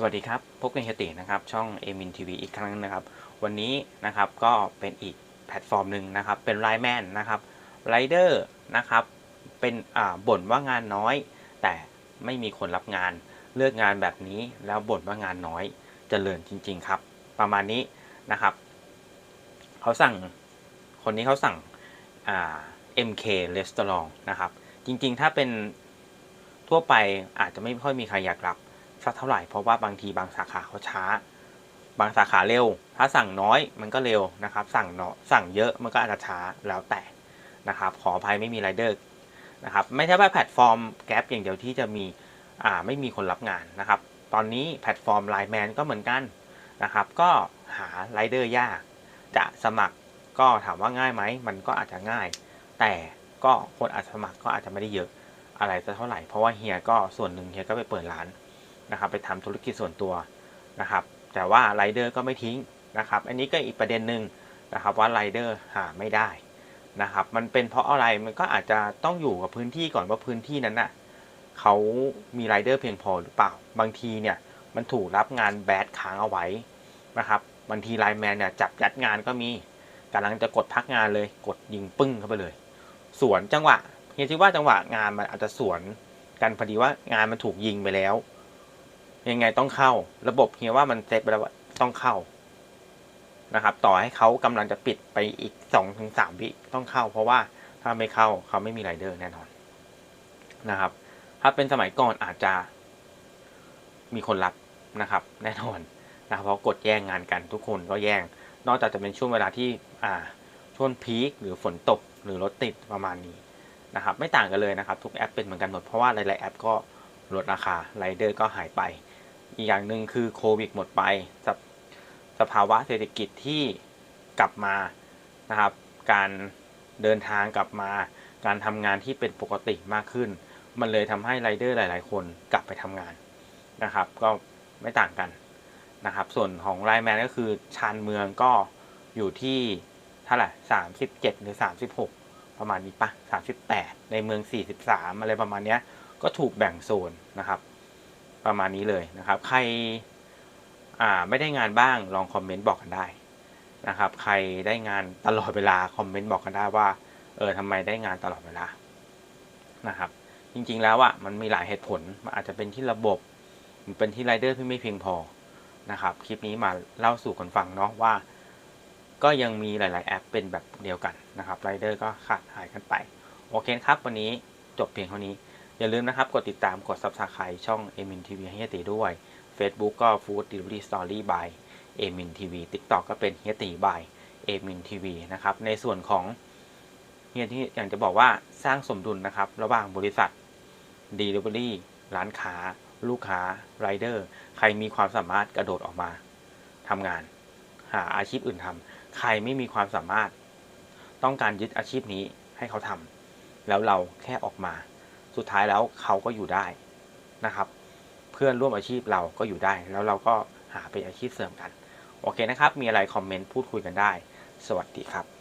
สวัสดีครับ พบกันเฮตินะครับ ช่องเอมินทีวีอีกครั้งนะครับ วันนี้นะครับก็เป็นอีกแพลตฟอร์มหนึ่งนะครับ เป็นไลแมนนะครับไรเดอร์นะครับ เป็นอ่าบ่นว่างานน้อย แต่ไม่มีคนรับงาน เลือกงานแบบนี้แล้วบ่นว่างานน้อยจเจริญจริง ๆ ครับ ประมาณนี้นะครับ เขาสั่งคนนี้เขาสั่งอ่า MK Restaurant นะครับ จริงๆ ถ้าเป็นทั่วไปอาจจะไม่ค่อยมีใครอยากรับ สักเท่าไหร่เพราะว่าบางทีบางสาขาเขาช้า บางสาขาเร็ว ถ้าสั่งน้อยมันก็เร็วนะครับ สั่งเนาะสั่งเยอะมันก็อาจจะช้าแล้วแต่นะครับ ขออภัยไม่มีไรเดอร์นะครับไม่ใช่ว่าแพลตฟอร์มแก๊ปอย่างเดียวที่จะมีอ่าไม่มีคนรับงานนะครับ ตอนนี้แพลตฟอร์มไลน์แมนก็เหมือนกันนะครับ ก็หาไรเดอร์ยาก จะสมัครก็ถามว่าง่ายไหมมันก็อาจจะง่าย แต่ก็คนอาจสมัครก็อาจจะไม่ได้เยอะอะไรสักเท่าไหร่เพราะว่าเฮียก็ส่วนหนึ่งเฮียก็ไปเปิดร้าน นะครับไปทำธุรกิจส่วนตัวนะครับ แต่ว่าไรเดอร์ก็ไม่ทิ้งนะครับ อันนี้ก็อีกประเด็นหนึ่งนะครับว่าไรเดอร์หาไม่ได้นะครับ มันเป็นเพราะอะไรมันก็อาจจะต้องอยู่กับพื้นที่ก่อนว่าพื้นที่นั้นน่ะเขามีไรเดอร์เพียงพอหรือเปล่า บางทีเนี่ยมันถูกรับงานแบดค้างเอาไว้นะครับบางทีไลน์แมนเนี่ยจับยัดงานก็มีกำลังจะกดพักงานเลย กดยิงปึ้งเข้าไปเลย สวนจังหวะเฮียคิดว่าจังหวะงานมันอาจจะสวนกันพอดีว่างานมันถูกยิงไปแล้ว ยังไงต้องเข้า ระบบเฮียว่ามันเซตไปแล้วว่าต้องเข้านะครับ ต่อให้เขากำลังจะปิดไปอีกสองถึงสามวิต้องเข้า เพราะว่าถ้าไม่เข้าเขาไม่มีไรเดอร์แน่นอนนะครับ ถ้าเป็นสมัยก่อนอาจจะมีคนรับนะครับ แน่นอนนะครับเพราะกดแย่งงานกันทุกคนก็แย่ง นอกจากจะเป็นช่วงเวลาที่อ่าช่วงพีคหรือฝนตกหรือรถติดประมาณนี้นะครับ ไม่ต่างกันเลยนะครับ ทุกแอปเป็นเหมือนกันหมดเพราะว่าหลายๆแอปก็ลดราคาไรเดอร์ก็หายไป อีกอย่างหนึ่งคือโควิดหมดไปสภสภาวะเศรษฐกิจที่กลับมานะครับ การเดินทางกลับมา การทำงานที่เป็นปกติมากขึ้น มันเลยทำให้ไรเดอร์หลาย ๆ คนกลับไปทำงานนะครับ ก็ไม่ต่างกันนะครับ ส่วนของไลน์แมนก็คือชานเมืองก็อยู่ที่เท่าไหร่สามสิบเจ็ดหรือสามสิบหกประมาณนี้ปะสามสิบแปดในเมืองสี่สิบสามอะไรประมาณเนี้ยก็ถูกแบ่งโซนนะครับ ประมาณนี้เลยนะครับ ใครอ่าไม่ได้งานบ้างลองคอมเมนต์บอกกันได้นะครับ ใครได้งานตลอดเวลาคอมเมนต์บอกกันได้ว่า เออทำไมได้งานตลอดเวลานะครับ จริงๆแล้วอะมันมีหลายเหตุผลมันอาจจะเป็นที่ระบบมันเป็นที่ไรเดอร์ที่ไม่เพียงพอนะครับ คลิปนี้มาเล่าสู่กันฟังเนาะว่า ก็ยังมีหลาย ๆ แอปเป็นแบบเดียวกันนะครับไรเดอร์ก็ขาดหายกันไป โอเคครับ วันนี้จบเพียงเท่านี้ อย่าลืมนะครับ กดติดตามกด subscribe ช่อง a m i n TV ให้เฮียตีด้วย Facebook ก็ Food Delivery Story by a m i n TV TikTok ก็เป็นเฮียตี by a m i n TV นะครับ ในส่วนของเฮียที่อยากจะบอกว่าสร้างสมดุลนะครับ ระหว่างบริษัท Delivery ร้านค้า ลูกค้าไรเดอร์ ใครมีความสามารถกระโดดออกมาทำงาน หาอาชีพอื่นทำใครไม่มีความสามารถ ต้องการยึดอาชีพนี้ให้เขาทำแล้วเราแค่ออกมา สุดท้ายแล้วเขาก็อยู่ได้นะครับ เพื่อนร่วมอาชีพเราก็อยู่ได้ แล้วเราก็หาเป็นอาชีพเสริมกัน โอเคนะครับ มีอะไรคอมเมนต์พูดคุยกันได้ สวัสดีครับ